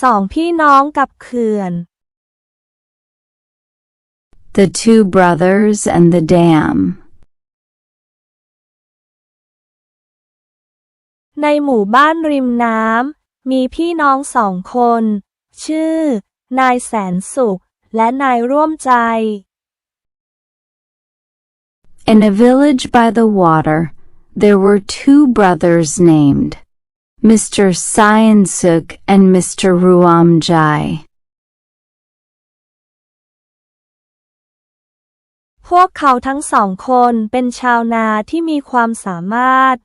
สองพี่น้องกับเขื่อน The two brothers and the dam. ในหมู่บ้านริมน้ำมีพี่น้องสองคน ชื่อ นายแสนสุข และนายร่วมใจ In a village by the water, there were two brothers named Mr. Suk and Mr. Ruamjai. พวกเขาทั้งสองคนเป็นชาวนาที่มีความสามารถ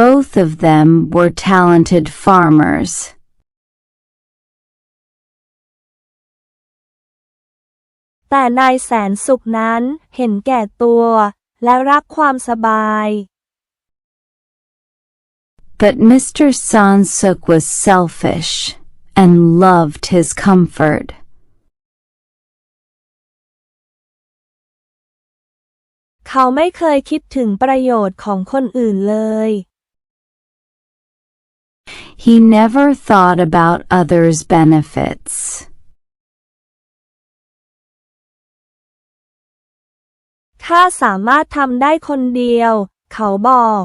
Both of them were talented farmers. แต่นายแสนสุขนั้นเห็นแก่ตัวและรักความสบาย But Mr. Sansuk was selfish and loved his comfort. เขาไม่เคยคิดถึงประโยชน์ของคนอื่นเลย He never thought about others' benefits. ข้าสามารถทำได้คนเดียว เขาบอก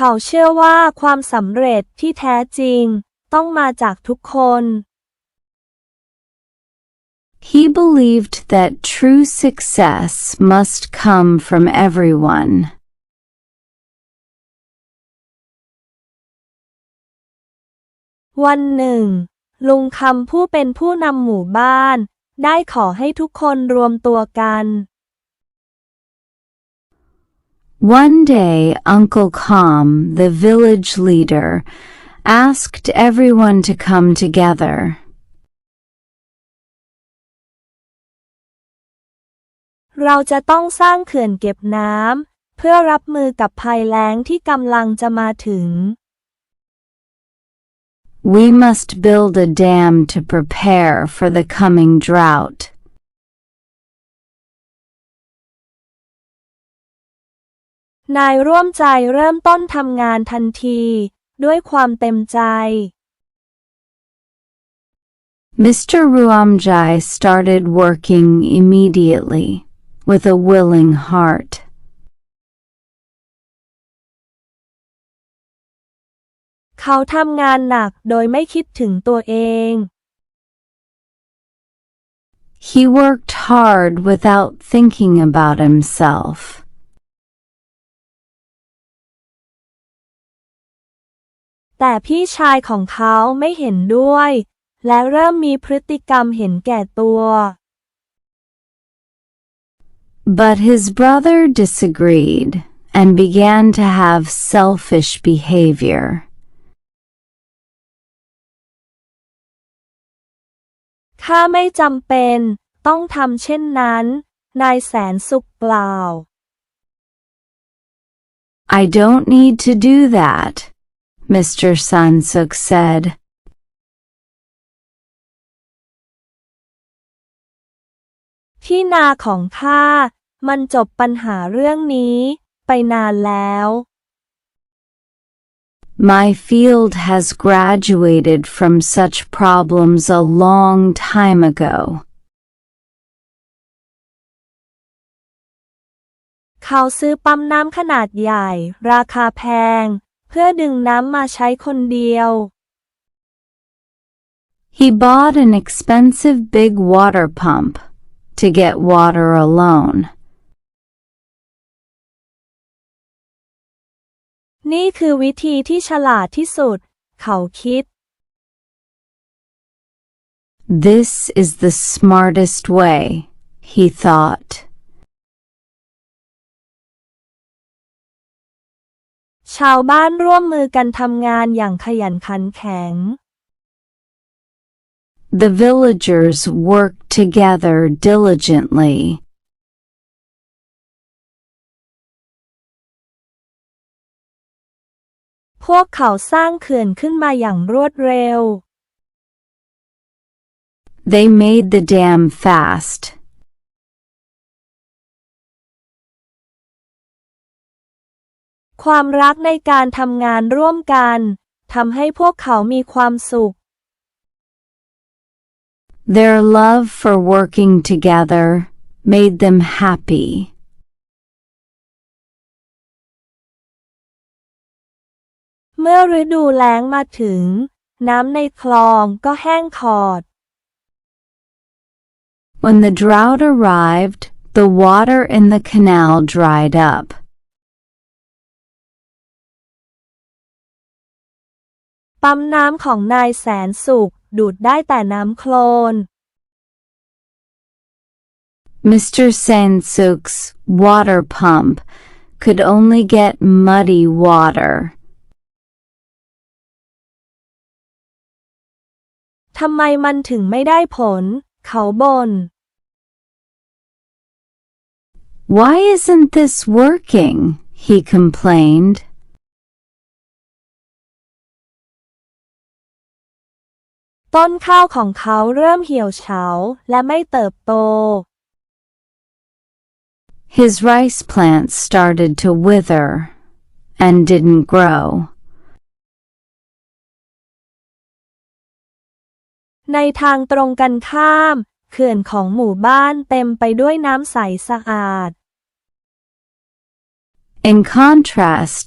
เขาเชื่อว่าความสำเร็จที่แท้จริงต้องมาจากทุกคน He believed that true success must come from everyone. วันหนึ่ง ลุงคำผู้เป็นผู้นำหมู่บ้าน ได้ขอให้ทุกคนรวมตัวกัน One day, Uncle Com, the village leader, asked everyone to come together. เราจะต้องสร้างเขื่อนเก็บน้ำเพื่อรับมือกับภัยแล้งที่กำลังจะมาถึง We must build a dam to prepare for the coming drought. นายร่วมใจเริ่มต้นทำงานทันที ด้วยความเต็มใจ Mr. Ruamjai started working immediately, with a willing heart. เขาทำงานหนักโดยไม่คิดถึงตัวเอง He worked hard without thinking about himself. แต่พี่ชายของเขาไม่เห็นด้วย และเริ่มมีพฤติกรรมเห็นแก่ตัว But his brother disagreed and began to have selfish behavior. ข้าไม่จำเป็น ต้องทำเช่นนั้น นายแสนสุขกล่าว I don't need to do that, Mr. Sansuk said. ที่นาของข้ามันจบปัญหาเรื่องนี้ไปนานแล้ว My field has graduated from such problems a long time ago. เขาซื้อปั๊มน้ำขนาดใหญ่ ราคาแพง เพื่อดึงน้ำมาใช้คนเดียว He bought an expensive big water pump to get water alone. นี่คือวิธีที่ฉลาดที่สุด เขาคิด This is the smartest way, he thought. ชาวบ้านร่วมมือกันทำงานอย่างขยันขันแข็ง The villagers worked together diligently. พวกเขาสร้างเขื่อนขึ้นมาอย่างรวดเร็ว They made the dam fast. ความรักในการทำงานร่วมกันทำให้พวกเขามีความสุข Their love for working together made them happy. เมื่อฤดูแล้งมาถึง น้ำในคลองก็แห้งขอด When the drought arrived, the water in the canal dried up. ปั๊มน้ำของนายแสนสุข ดูดได้แต่น้ำโคลน Mr. Sansuk's water pump could only get muddy water. ทำไมมันถึงไม่ได้ผล เขาบ่น Why isn't this working? he complained. ต้นข้าวของเขาเริ่มเหี่ยวเฉาและไม่เติบโต His rice plants started to wither and didn't grow. ในทางตรงกันข้าม เขื่อนของหมู่บ้านเต็มไปด้วยน้ำใสสะอาด In contrast,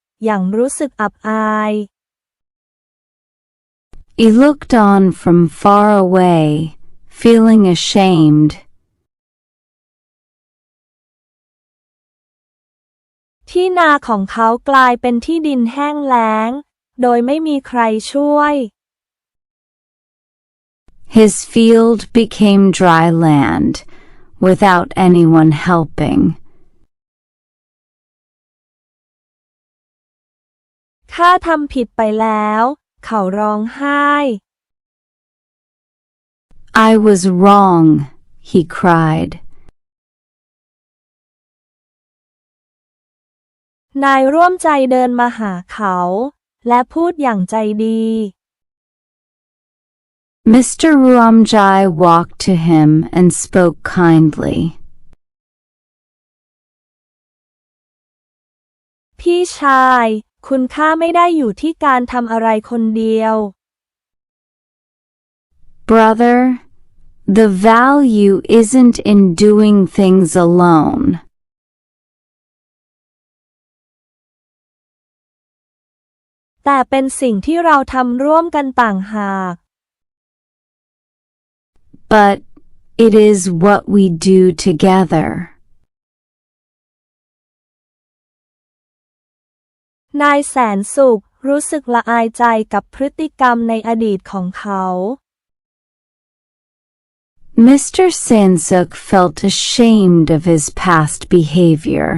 เขาเฝ้ามองดูจากที่ไกลๆอย่างรู้สึกอับอาย He looked on from far away, feeling ashamed. ที่นาของเขากลายเป็นที่ดินแห้งแล้ง โดยไม่มีใครช่วย His field became dry land, without anyone helping. ข้าทำผิดไปแล้ว เขาร้องไห้ I was wrong, he cried. นายร่วมใจเดินมาหาเขา และพูดอย่างใจดี Mr. Ruamjai walked to him and spoke kindly. พี่ชาย คุณค่าไม่ได้อยู่ที่การทำอะไรคนเดียว Brother, the value isn't in doing things alone. แต่เป็นสิ่งที่เราทำร่วมกันต่างหาก But it is what we do together. นายแสนสุขรู้สึกละอายใจกับพฤติกรรมในอดีตของเขา Mr. Sansuk felt ashamed of his past behavior.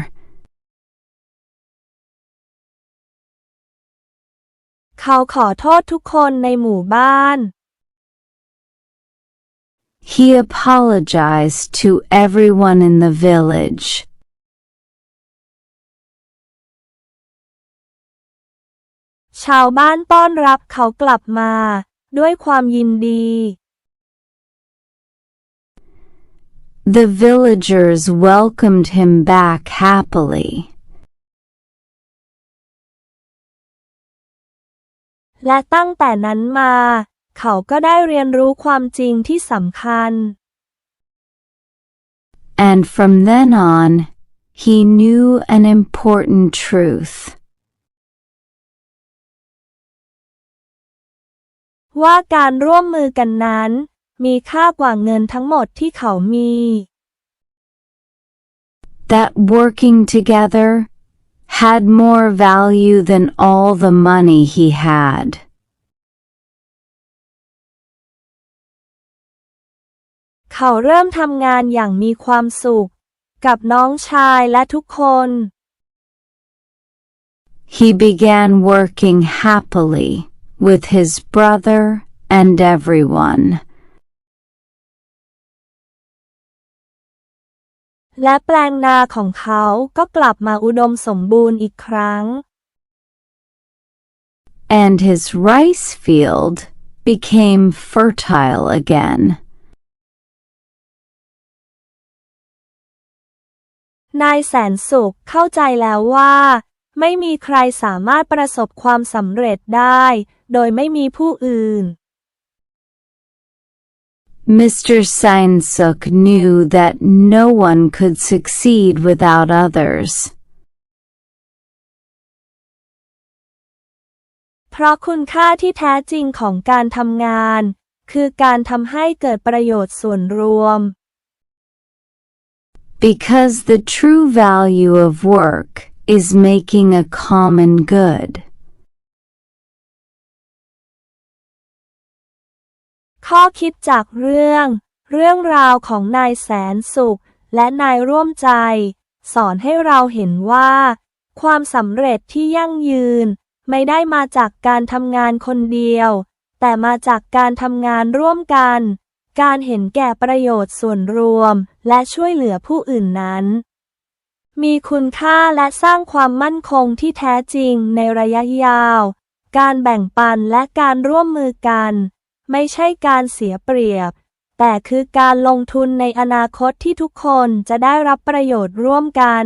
เขาขอโทษทุกคนในหมู่บ้าน He apologized to everyone in the village. ชาวบ้านต้อนรับเขากลับมา ด้วยความยินดี The villagers welcomed him back happily. และตั้งแต่นั้นมา เขาก็ได้เรียนรู้ความจริงที่สำคัญ And from then on, he knew an important truth. ว่าการร่วมมือกันนั้น มีค่ากว่าเงินทั้งหมดที่เขามี That working together had more value than all the money he had. เขาเริ่มทำงานอย่างมีความสุข กับน้องชายและทุกคน He began working happily with his brother and everyone. และแปลงนาของเขาก็กลับมาอุดมสมบูรณ์อีกครั้ง And his rice field became fertile again. นายแสนสุขเข้าใจแล้วว่า ไม่มีใครสามารถประสบความสำเร็จได้ โดยไม่มีผู้อื่น Mr. Seinsuk knew that no one could succeed without others. เพราะคุณค่าที่แท้จริงของการทำงาน คือการทำให้เกิดประโยชน์ส่วนรวม Because the true value of work is making a common good. ข้อคิดจากเรื่อง เรื่องราวของนายแสนสุข และนายร่วมใจ สอนให้เราเห็นว่า ความสำเร็จที่ยั่งยืน ไม่ได้มาจากการทำงานคนเดียว แต่มาจากการทำงานร่วมกัน การเห็นแก่ประโยชน์ส่วนรวม และช่วยเหลือผู้อื่นนั้น มีคุณค่าและสร้างความมั่นคงที่แท้จริงในระยะยาว การแบ่งปันและการร่วมมือกัน ไม่ใช่การเสียเปรียบ แต่คือการลงทุนในอนาคตที่ทุกคนจะได้รับประโยชน์ร่วมกัน